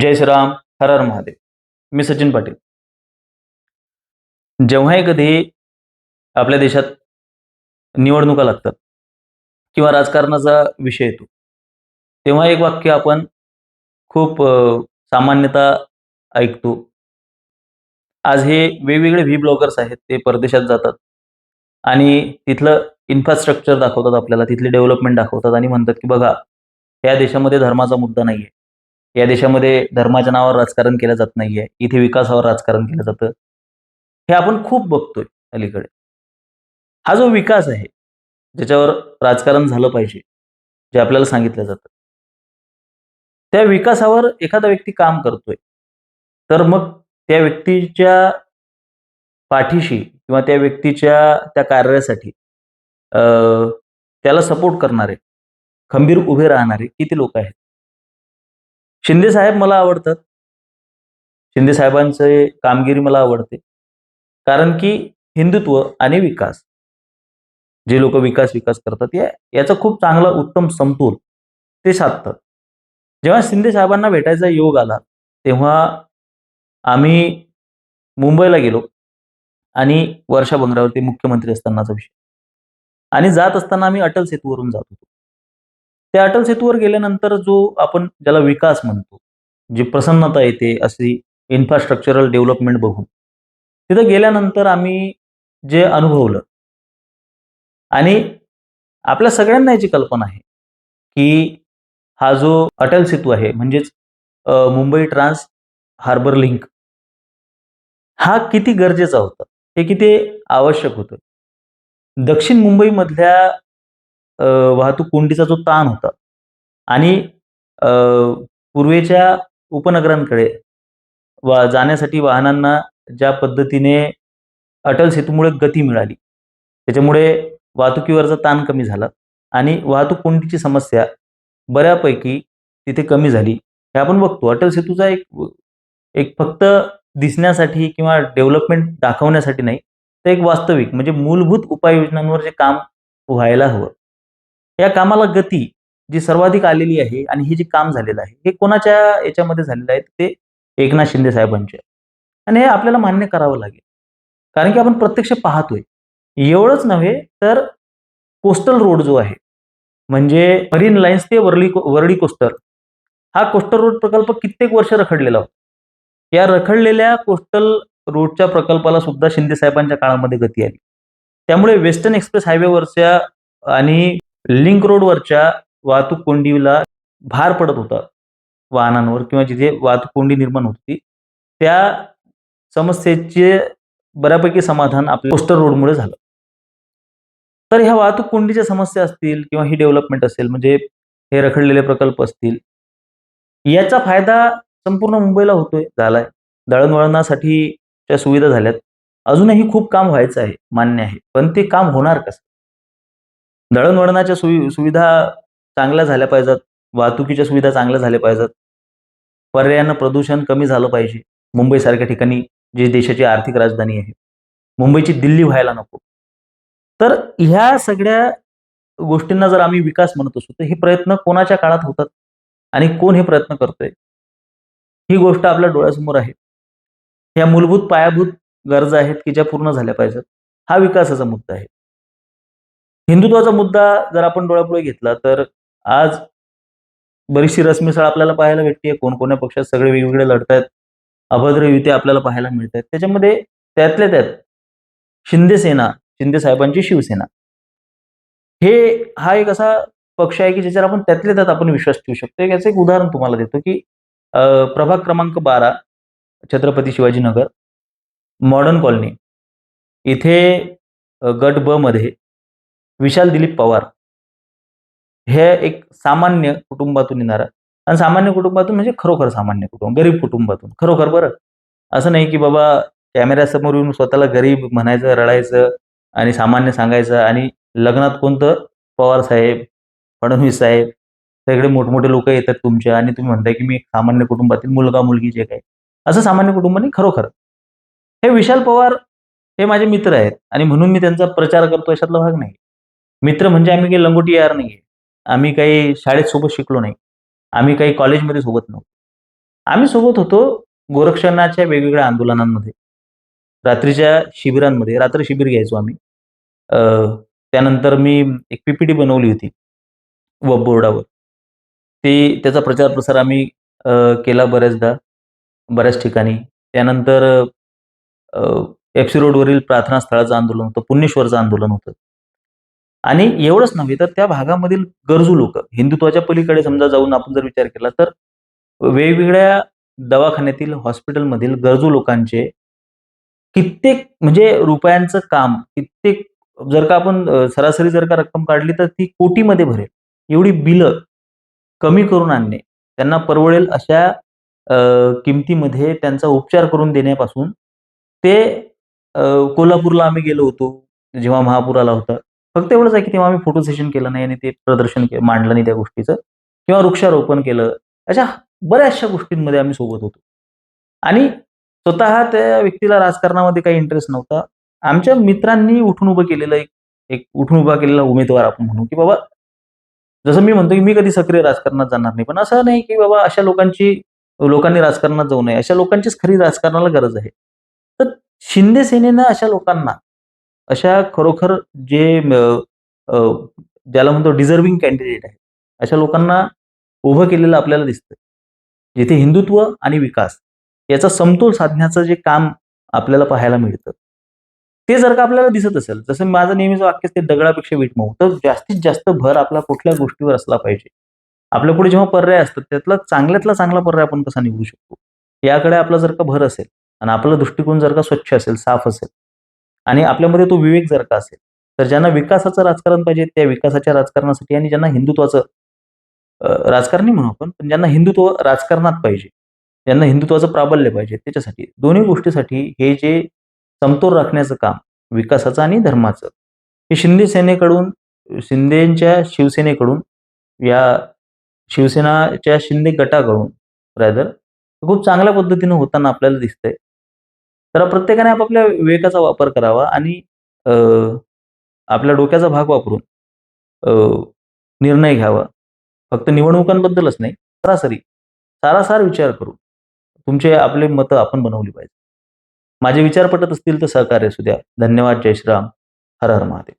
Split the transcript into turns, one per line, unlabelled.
जय श्रीराम हर हर महादेव. मी सचिन पाटील. जेव्हाही कधी आपल्या देशात निवडणुका लागतात किंवा राजकारणाचा विषय येतो तेव्हा एक वाक्य आपण खूप सामान्यतः ऐकतो. आज हे वेगवेगळे व्ही ब्लॉगर्स आहेत ते परदेशात जातात आणि तिथलं इन्फ्रास्ट्रक्चर दाखवतात आपल्याला तिथली डेव्हलपमेंट दाखवतात आणि म्हणतात की बघा या देशामध्ये धर्माचा मुद्दा नाही आहे या देशामध्ये धर्माच्या नावावर राजकारण केलं जात नाहीये. इथे विकासावर राजकारण केलं जातं. हे आपण खूप बघतोय अलीकडे. हा जो विकास आहे ज्याच्यावर राजकारण झालं पाहिजे जे आपल्याला सांगितलं जातं. त्या विकासावर एखादा व्यक्ती काम करतोय. तर मग त्या व्यक्तीच्या पाठीशी किंवा त्या व्यक्तीच्या त्या कार्यासाठी अं, त्याला सपोर्ट करणारे खंबीर उभे राहणारे किती लोक आहेत? शिंदे साहेब मला आवडतात. शिंदे साहेबांचे कामगिरी मला आवडते. कारण की हिंदुत्व आणि विकास. जे लोक विकास विकास करतात या याचा खूप चांगला उत्तम समतोल ते साधतात. जेव्हा शिंदे साहेबांना भेटायचा योग आला तेव्हा आम्ही मुंबईला गेलो आणि वर्षा बंगरावरती मुख्यमंत्री असतानाचा विषय. आणि जात असताना आम्ही अटल सेतूवरून जात होतो. त्या अटल सेतूवर गेल्यानंतर जो आपण ज्याला विकास म्हणतो जी प्रसन्नता येते अशी इन्फ्रास्ट्रक्चरल डेव्हलपमेंट बघून तिथं गेल्यानंतर आम्ही जे अनुभवलं आणि आपल्या सगळ्यांना याची कल्पना आहे की हा जो अटल सेतू आहे म्हणजेच मुंबई ट्रान्स हार्बर लिंक हा किती गरजेचा होता हे किती आवश्यक होतं. दक्षिण मुंबईमधल्या वाहतूक कोंडीचा जो ताण होता आणि पूर्वेच्या उपनगरांकडे वा जाण्यासाठी वाहनांना ज्या पद्धतीने अटल सेतूमुळे गती मिळाली त्याच्यामुळे वाहतुकीवरचा ताण कमी झाला आणि वाहतूक कोंडीची समस्या बऱ्यापैकी तिथे कमी झाली. हे आपण बघतो अटल सेतूचा एक एक फक्त दिसण्यासाठी किंवा डेव्हलपमेंट दाखवण्यासाठी नाही तर एक वास्तविक म्हणजे मूलभूत उपाययोजनांवर जे काम व्हायला हवं. या कामाला गती जी सर्वाधिक आलेली आहे आणि हे जे काम झालेलं आहे हे कोणाच्या याच्यामध्ये झालेलं आहे? ते एकनाथ शिंदे साहेबांचे. आहे. आणि हे आपल्याला मान्य करावं लागेल. कारण की आपण प्रत्यक्ष पाहतोय. एवढंच नव्हे तर कोस्टल रोड जो आहे म्हणजे मरीन लाईन्स ते वरळी वरळी कोस्टर हा कोस्टल रोड प्रकल्प कित्येक वर्ष रखडलेला होता. या रखडलेल्या कोस्टल रोडच्या प्रकल्पाला सुद्धा शिंदे साहेबांच्या काळामध्ये गती आली. त्यामुळे वेस्टर्न एक्सप्रेस हायवेवरच्या आणि लिंक रोडवरच्या वाहतूक कोंडीला भार पडत होता वाहनांवर किंवा जिथे वाहतूक कोंडी निर्माण होती त्या समस्येचे बऱ्यापैकी समाधान आपल्या कोस्टर रोडमुळे झालं. तर ह्या वाहतूक कोंडीच्या समस्या असतील किंवा ही डेव्हलपमेंट असेल म्हणजे हे रखडलेले प्रकल्प असतील याचा फायदा संपूर्ण मुंबईला होतोय झालाय. दळणवळणासाठी त्या सुविधा झाल्यात. अजूनही खूप काम व्हायचं आहे मान्य आहे. पण ते काम होणार कसं? दळणवळणाच्या सुवि सुविधा चांगल्या झाल्या पाहिजेत. वाहतुकीच्या सुविधा चांगल्या झाल्या पाहिजेत. पर्यायानं प्रदूषण कमी झालं पाहिजे. मुंबईसारख्या ठिकाणी जे देशाची आर्थिक राजधानी आहे. मुंबईची दिल्ली व्हायला नको. तर ह्या सगळ्या गोष्टींना जर आम्ही विकास म्हणत असू तर हे प्रयत्न कोणाच्या काळात होतात? आणि कोण हे प्रयत्न करतोय? ही गोष्ट आपल्या डोळ्यासमोर आहे. ह्या मूलभूत पायाभूत गरजा आहेत की ज्या पूर्ण झाल्या पाहिजेत? हा विकासाचा मुद्दा आहे. हिंदुत्वाचा मुद्दा जर आपण डोळ्यापुढे घेतला तर आज बरीचशी रसमिसळ आपल्याला पाहायला भेटते कोणकोण्या पक्षात सगळे वेगवेगळे लढतायत अभद्र युती आपल्याला पाहायला मिळत आहेत त्याच्यामध्ये त्यातल्या त्यात शिंदे सेना शिंदे साहेबांची शिवसेना. हे हा एक असा पक्ष आहे की ज्याच्यावर आपण त्यातल्या त्यात आपण विश्वास ठेवू शकतो. याचं एक उदाहरण तुम्हाला देतो की प्रभाग क्रमांक बारा छत्रपती शिवाजीनगर मॉडर्न कॉलनी. इथे गट ब मध्ये विशाल दिलीप पवार. हे एक सामान्य कुटुंबातून येणारा आणि सामान्य कुटुंबातून म्हणजे खरोखर सामान्य कुटुंब गरीब कुटुंबातून. खरोखर बरं. असं नाही की बाबा कॅमेऱ्यासमोर येऊन स्वतःला गरीब म्हणायचं रडायचं आणि सामान्य सांगायचं आणि लग्नात कोणतं? पवार साहेब फडणवीस साहेब सगळे मोठमोठे लोक येतात तुमच्या आणि तुम्ही म्हणताय की मी सामान्य कुटुंबातील मुलगा मुलगी जे काही. असं सामान्य कुटुंब नाही खरोखर. हे विशाल पवार हे माझे मित्र आहेत आणि म्हणून मी त्यांचा प्रचार करतो अशातला भाग नाही. मित्र म्हणजे आम्ही काही लंगोटी यार नाही आम्ही काही शाळेत सोबत शिकलो नाही. आम्ही काही कॉलेजमध्ये सोबत नव्हतो. आम्ही सोबत होतो गोरक्षणाच्या वेगवेगळ्या आंदोलनांमध्ये. रात्रीच्या शिबिरांमध्ये रात्री शिबिर घ्यायचो आम्ही. त्यानंतर मी एक पीपीटी बनवली होती व बोर्डावर. ती त्याचा प्रचार प्रसार आम्ही केला बऱ्याचदा बऱ्याच ठिकाणी. त्यानंतर एफ सी रोडवरील प्रार्थना स्थळाचं आंदोलन होतं पुण्येश्वरचं आंदोलन होतं. आणि एवढंच नव्हे तर त्या भागामधील गरजू लोक हिंदुत्वाच्या पलीकडे समजा जाऊन आपण जर विचार केला तर वेगवेगळ्या दवाखान्यातील हॉस्पिटलमधील गरजू लोकांचे कित्येक म्हणजे रुपयांचं काम कित्येक जर का आपण सरासरी जर का रक्कम काढली तर ती कोटीमध्ये भरेल. एवढी बिलं कमी करून आणणे त्यांना परवडेल अशा किमतीमध्ये त्यांचा उपचार करून देण्यापासून ते कोल्हापूरला आम्ही गेलो होतो जेव्हा महापूर आला होता. फक्त एवढंच आहे की तेव्हा आम्ही फोटो सेशन केलं नाही आणि ते प्रदर्शन के- मांडलं नाही त्या गोष्टीचं. किंवा वृक्षारोपण केलं. अशा बऱ्याचशा गोष्टींमध्ये आम्ही सोबत होतो. आणि स्वतः त्या व्यक्तीला राजकारणामध्ये काही इंटरेस्ट नव्हता. आमच्या मित्रांनी उठून उभं केलेलं एक एक उठून उभा केलेला उमेदवार आपण म्हणू की बाबा जसं मी म्हणतो की मी कधी सक्रिय राजकारणात जाणार नाही. पण असं नाही की बाबा अशा लोकांची लोकांनी राजकारणात जाऊ नये. अशा लोकांचीच खरी राजकारणाला गरज आहे. तर शिंदे सेनेनं अशा लोकांना अशा खरोखर जे ज्याला म्हणतो डिझर्विंग कॅन्डिडेट आहे अशा लोकांना उभं केलेलं आपल्याला दिसतं जिथे हिंदुत्व आणि विकास याचा समतोल साधण्याचं जे काम आपल्याला पाहायला मिळतं ते जर का आपल्याला दिसत असेल जसं माझं नेहमीच वाक्य ते दगडापेक्षा वीट मऊ तर जास्तीत जास्त भर आपला कुठल्या गोष्टीवर असला पाहिजे. आपल्या पुढे जेव्हा पर्याय असतात त्यातला चांगल्यातला चांगला पर्याय आपण कसा निवडू शकतो? याकडे आपला जर का भर असेल आणि आपला दृष्टिकोन जर का स्वच्छ असेल साफ असेल आणि आपल्यामध्ये तो विवेक जर का असेल तर ज्यांना विकासाचं राजकारण पाहिजे त्या विकासाच्या राजकारणासाठी आणि ज्यांना हिंदुत्वाचं राजकारणी म्हणू आपण पण ज्यांना हिंदुत्व राजकारणात पाहिजे ज्यांना हिंदुत्वाचं प्राबल्य पाहिजे त्याच्यासाठी दोन्ही गोष्टीसाठी हे जे समतोल राखण्याचं काम विकासाचं आणि धर्माचं हे शिंदे सेनेकडून शिंदेच्या शिवसेनेकडून या शिवसेनाच्या शिंदे गटाकडून रादर खूप चांगल्या पद्धतीनं होताना आपल्याला दिसतंय. तर प्रत्येकाने आपापल्या विवेकाचा वापर करावा आणि आपल्या डोक्याचा भाग वापरून निर्णय घ्यावा. फक्त निवडणुकांबद्दलच नाही सरासरी सारासार विचार करून तुमचे आपले मतं आपण बनवली पाहिजे माझे विचार पटत असतील तर सहकार्य असू द्या. धन्यवाद. जय श्रीराम. हर हर महादेव.